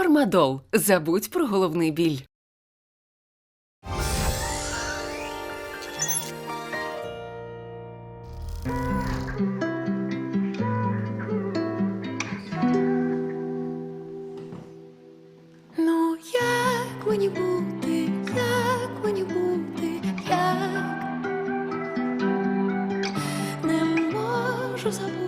Фармадол. Забудь про головний біль. Ну, як мені бути, як мені бути, як не можу забути,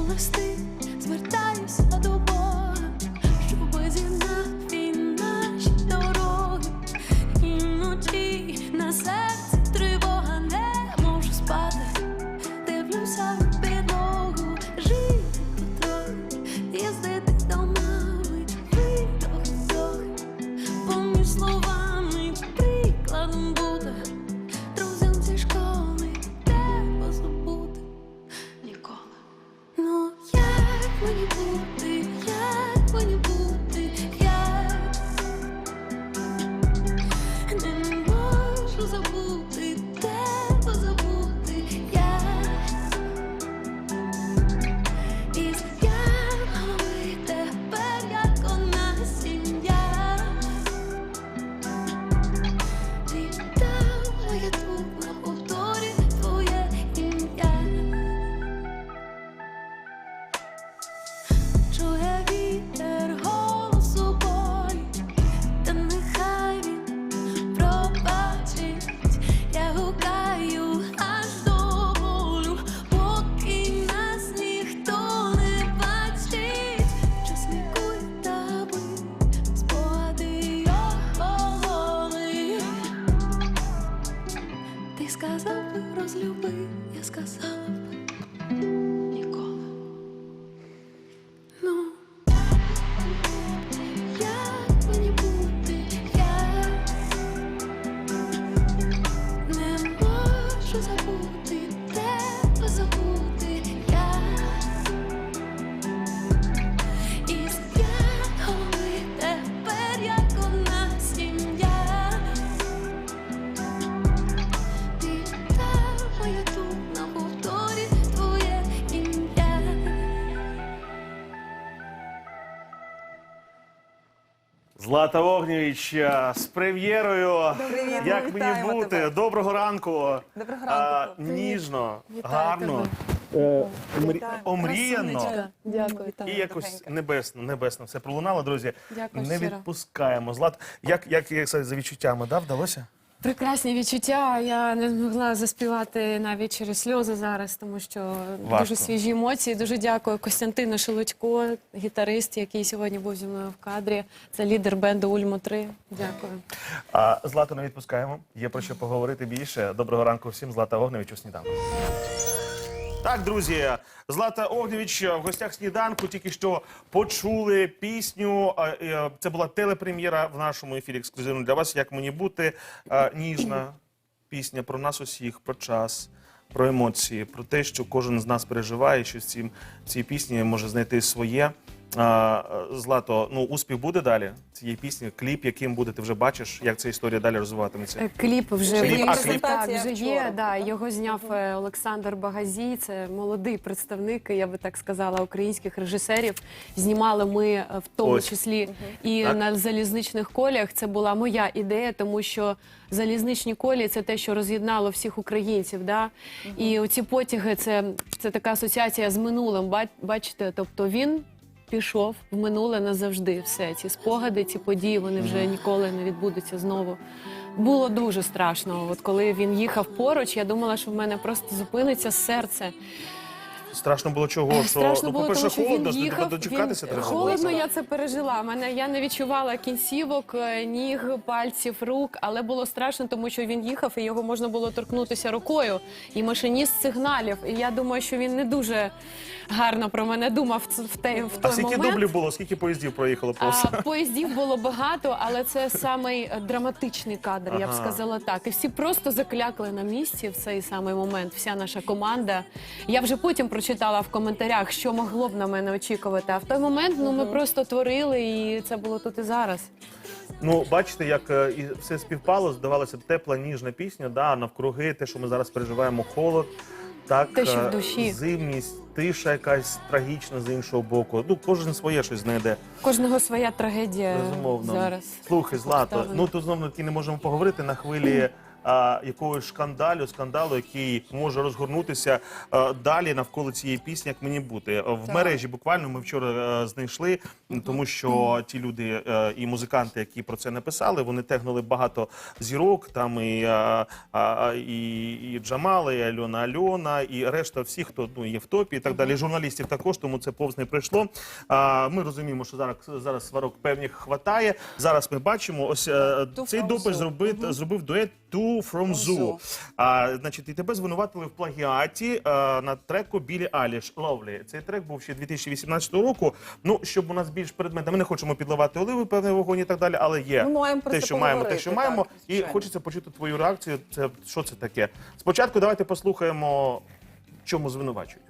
Пишу Злата Огнєвіч е, з прем'єрою. Привіт, Як мені вітаємо бути? тебе. Доброго ранку. Доброго А, ранку. хлопці. ніжно, Вітаю гарно, е, омрі- омріяно. Красунечка. Дякую. І якось Добренька. небесно, небесно все пролунало, друзі. Дякую Не щиро. відпускаємо. Злат, як, як, як за відчуттями, да, вдалося? Прекрасні відчуття. Я не змогла заспівати навіть через сльози зараз, тому що Важко. дуже свіжі емоції. Дуже дякую Костянтину Шелудько, гітарист, який сьогодні був зі мною в кадрі. Це лідер бенду Ульмо 3 Дякую. А Злату не відпускаємо. Є про що поговорити більше. Доброго ранку всім. Злата Огнєвіч у сніданку. Так, друзі, Злата Огнєвіч в гостях сніданку тільки що почули пісню. е, Це була телепрем'єра в нашому ефірі ексклюзивно для вас. Як мені бути Е, ніжна пісня про нас усіх, про час, про емоції, про те, що кожен з нас переживає, що в цій, цій пісні може знайти своє. А, Злато, ну успіх буде далі цієї пісні. Кліп, яким буде, ти вже бачиш, як ця історія далі розвиватиметься. Е, Кліп вже Кліп, а, кліп? так, вже є. вчора Да, його зняв е, Олександр Багазій. Це молодий представник, я би так сказала, українських режисерів. Знімали ми е, в тому Ось. числі і Так. на залізничних колях. Це була моя ідея, тому що залізничні колії це те, що роз'єднало всіх українців. Да? І оці потяги це, це така асоціація з минулим. Ба- Бачите, тобто він. Пішов в минуле назавжди. Все ці спогади, ці події вони вже ніколи не відбудуться знову. Було дуже страшно. От коли він їхав поруч, я думала, що в мене просто зупиниться серце. Страшно було чого? що, Страшно ну, було, по-перше, тому що холодно, він ж, їхав. дочекатися він... треба було. Холодно я це пережила. Мене я не відчувала кінцівок, е, ніг, пальців, рук, але було страшно, тому що він їхав і його можна було торкнутися рукою. І машиніст сигналів. І я думаю, що він не дуже гарно про мене думав ц- в той, в А скільки момент. дублів було, скільки поїздів проїхало? А, поїздів було багато, але це самий е, драматичний кадр, я б Ага. сказала так. І всі просто заклякли на місці в цей самий момент. Вся наша команда. Я вже потім прочитала в коментарях, що могло б на мене очікувати. А в той момент ну ми просто творили, і це було тут і зараз. Ну, бачите, як е, і все співпало, здавалося, б, тепла, ніжна пісня, да, навкруги, те, що ми зараз переживаємо, холод, так, Те, що в е, душі. зимність, тиша якась трагічна з іншого боку. Ну, кожен своє щось знайде. Кожного своя трагедія Безумовно. зараз. Слухай, Злато, обставини. ну тут знову таки не можемо поговорити на хвилі. А, якогось шкандалю, скандалу, який може розгорнутися а, далі навколо цієї пісні, як мені бути в мережі. Буквально ми вчора е, знайшли, тому що ті люди е, і музиканти, які про це написали, вони тегнули багато зірок. Там і, а, а, і, і Джамала, і Альона Альона, і решта всіх, хто ну є в топі, і так далі. Журналістів також, тому це повз не прийшло. А, ми розуміємо, що зараз зараз сварок певних хватає. Зараз ми бачимо, ось е, цей допис зробив, зробив дует Two from Zoo. Zoo. А, значить, і тебе звинуватили в плагіаті е, на треку Білі Аліш Lovely. Цей трек був ще 2018 року. Ну, щоб у нас більш предметно, ми не хочемо підливати оливи, певний вогонь і так далі, але є Ми маємо про те, це що маємо, те, поговорити, що маємо. так, і звичайно. хочеться почути твою реакцію. Це що це таке? Спочатку давайте послухаємо, в чому звинувачують.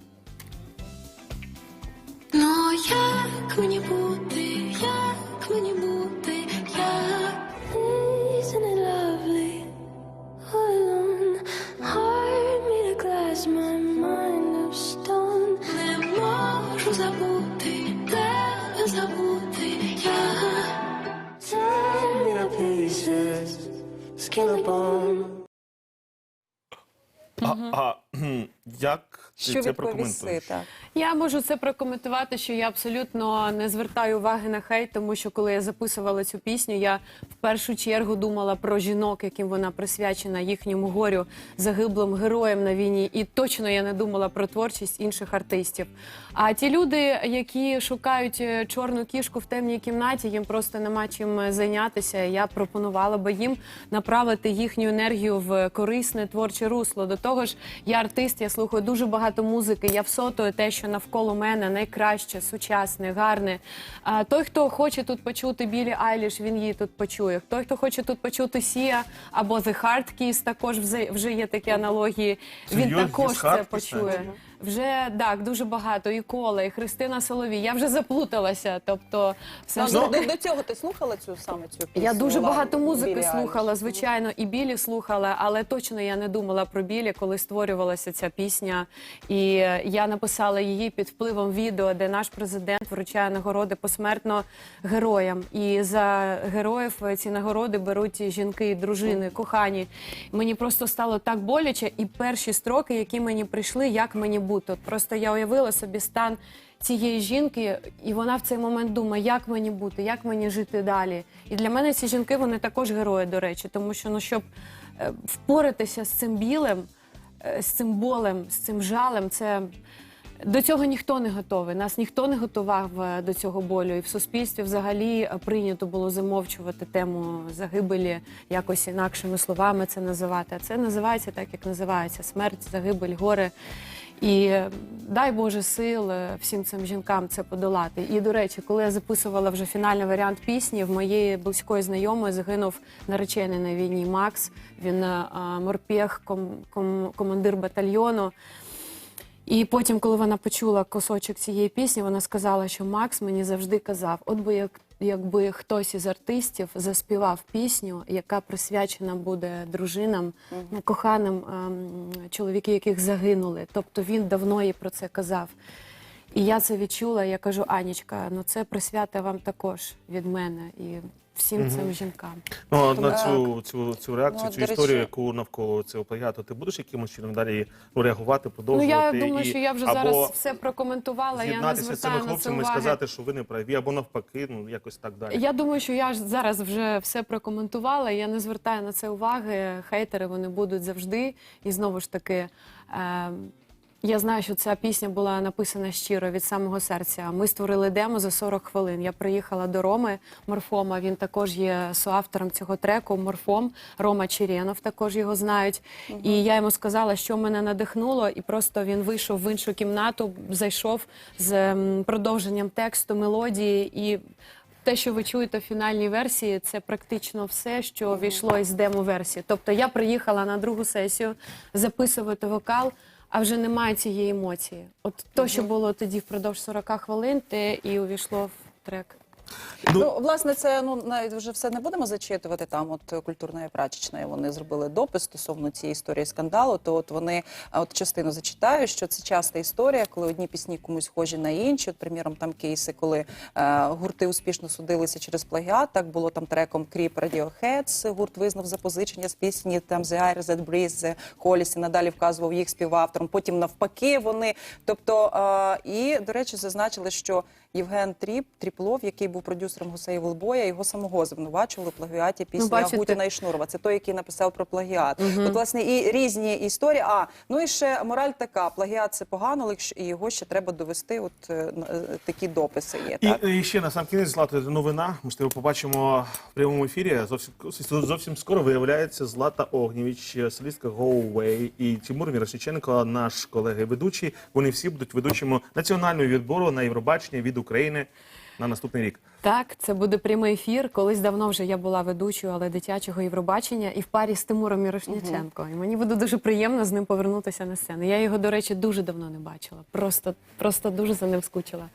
Ну як мені бути, як мені бути, як Isn't it? А, а кхм, як ти Що це прокоментуєш? так. Я можу це прокоментувати, що я абсолютно не звертаю уваги на хейт, тому що коли я записувала цю пісню, я в першу чергу думала про жінок, яким вона присвячена їхньому горю, загиблим героям на війні. І точно я не думала про творчість інших артистів. А ті люди, які шукають е, чорну кішку в темній кімнаті, їм просто нема чим е, зайнятися. Я пропонувала би їм направити їхню енергію в корисне творче русло. До того ж, я артист, я слухаю дуже багато музики. Я всотую те, що навколо мене найкраще, сучасне, гарне. А той, хто хоче тут почути Білі Айліш, він її тут почує. Той, хто хоче тут почути Сія або The Hard Keys, також вже, є такі аналогії. Він також З Hard це Kiss почує. Вже так, дуже багато. І Кола, і Христина Соловій. Я вже заплуталася. Тобто, все ж Ну, таки- до, до цього ти слухала цю саме цю пісню? я дуже багато музики Білі слухала, Айліш? звичайно, і білі слухала, але точно я не думала про білі, коли створювалася ця пісня. І я написала її під впливом відео, де наш президент вручає нагороди посмертно героям. І за героїв ці нагороди беруть жінки, дружини, кохані. Мені просто стало так боляче, і перші строки, які мені прийшли, як мені бути. От просто я уявила собі стан цієї жінки, і вона в цей момент думає, як мені бути, як мені жити далі. І для мене ці жінки вони також герої, до речі, тому що ну щоб е, впоратися з цим білим, е, з цим болем, з цим жалем, це. До цього ніхто не готовий. Нас ніхто не готував е, до цього болю. І в суспільстві взагалі прийнято було замовчувати тему загибелі якось інакшими словами це називати. А це називається так, як називається смерть, загибель, горе. І е, дай Боже сил е, всім цим жінкам це подолати. І до речі, коли я записувала вже фінальний варіант пісні, в моєї близької знайомої загинув наречений на війні Макс. Він е, а, морпех, ком, ком, командир батальйону. І потім, коли вона почула кусочок цієї пісні, вона сказала, що Макс мені завжди казав: от би як, якби хтось із артистів заспівав пісню, яка присвячена буде дружинам, коханим ем, чоловіки, яких загинули. Тобто він давно їй про це казав. І я це відчула. Я кажу, Анічка, ну це присвята вам також від мене і всім цим жінкам. Ну, на цю, цю, цю реакцію, Ну, цю до речі- історію, яку навколо цього плагіату, ти будеш якимось чином далі ну, реагувати, Ну продовжувати? я думаю, і- що я вже або зараз все прокоментувала. Я не з'єднатися з цими звертаю на це хлопцями і уваги. сказати, що ви не праві, або навпаки, ну якось так далі. Я думаю, що я ж зараз вже все прокоментувала. Я не звертаю на це уваги. Хейтери вони будуть завжди. І знову ж таки, е, Я знаю, що ця пісня була написана щиро від самого серця. Ми створили демо за 40 хвилин. Я приїхала до Роми Морфома. Він також є соавтором цього треку. Морфом Рома Черенов також його знають. І я йому сказала, що мене надихнуло, і просто він вийшов в іншу кімнату, зайшов з ем, продовженням тексту, мелодії і. Те, що ви чуєте в фінальній версії, це практично все, що війшло із демо-версії. Тобто я приїхала на другу сесію записувати вокал, а вже немає цієї емоції. От то, що було тоді впродовж 40 хвилин, те і увійшло в трек. Ну, власне, це ну навіть вже все не будемо зачитувати. Там от культурна і вони зробили допис стосовно цієї історії скандалу. То от вони от частину зачитаю, що це часта історія, коли одні пісні комусь схожі на інші. От, приміром, там кейси, коли е, гурти успішно судилися через плагіат. Так було там треком Кріп Radiohead, Гурт визнав запозичення з пісні там The Air That Breathes, The надалі вказував їх співавтором. Потім навпаки вони. Тобто, е, і до речі, зазначили, що Євген Тріп Тріплов, який був продюсером Гусей Волбоя, його самого звинувачували в плагіаті пісні бачите. Агутіна і Шнурова. Це той, який написав про плагіат. От власне і різні історії. А ну і ще мораль така: плагіат це погано, але і його ще треба довести. От е, е, такі дописи є. І, Так і ще на сам кінець Злата новина. Можливо, побачимо в прямому ефірі. Зовсім зовсім скоро виявляється Злата Огнєвіч, солістка Go Away і Тимур Мірошниченко, наш колега ведучий. Вони всі будуть ведучими національного відбору на Євробачення від України на наступний рік. Так, це буде прямий ефір. Колись давно вже я була ведучою, але дитячого Євробачення і в парі з Тимуром Мірошниченко. І мені буде дуже приємно з ним повернутися на сцену. Я його, до речі, дуже давно не бачила. Просто, просто дуже за ним скучила.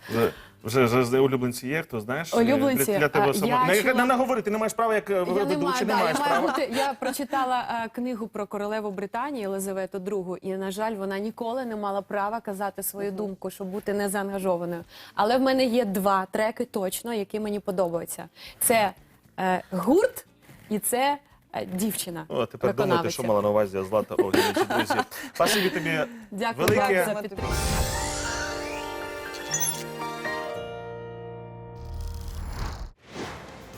Вже, вже улюбленці є, хто знаєш? Улюбленці? Для, тебе А, само... я не, чула- не наговорити, ти не маєш права, як е, Я не маю, не да, маєш я, права. бути, я прочитала е, книгу про королеву Британії Єлизавету II, і, на жаль, вона ніколи не мала права казати свою думку, щоб бути незаангажованою. Але в мене є два треки точно, які мені подобаються. Це е, гурт і це е, дівчина. О, а тепер думайте, що мала на увазі Злата Огнєвіч, друзі. Спасибі тобі Дякую велике. за підтримку.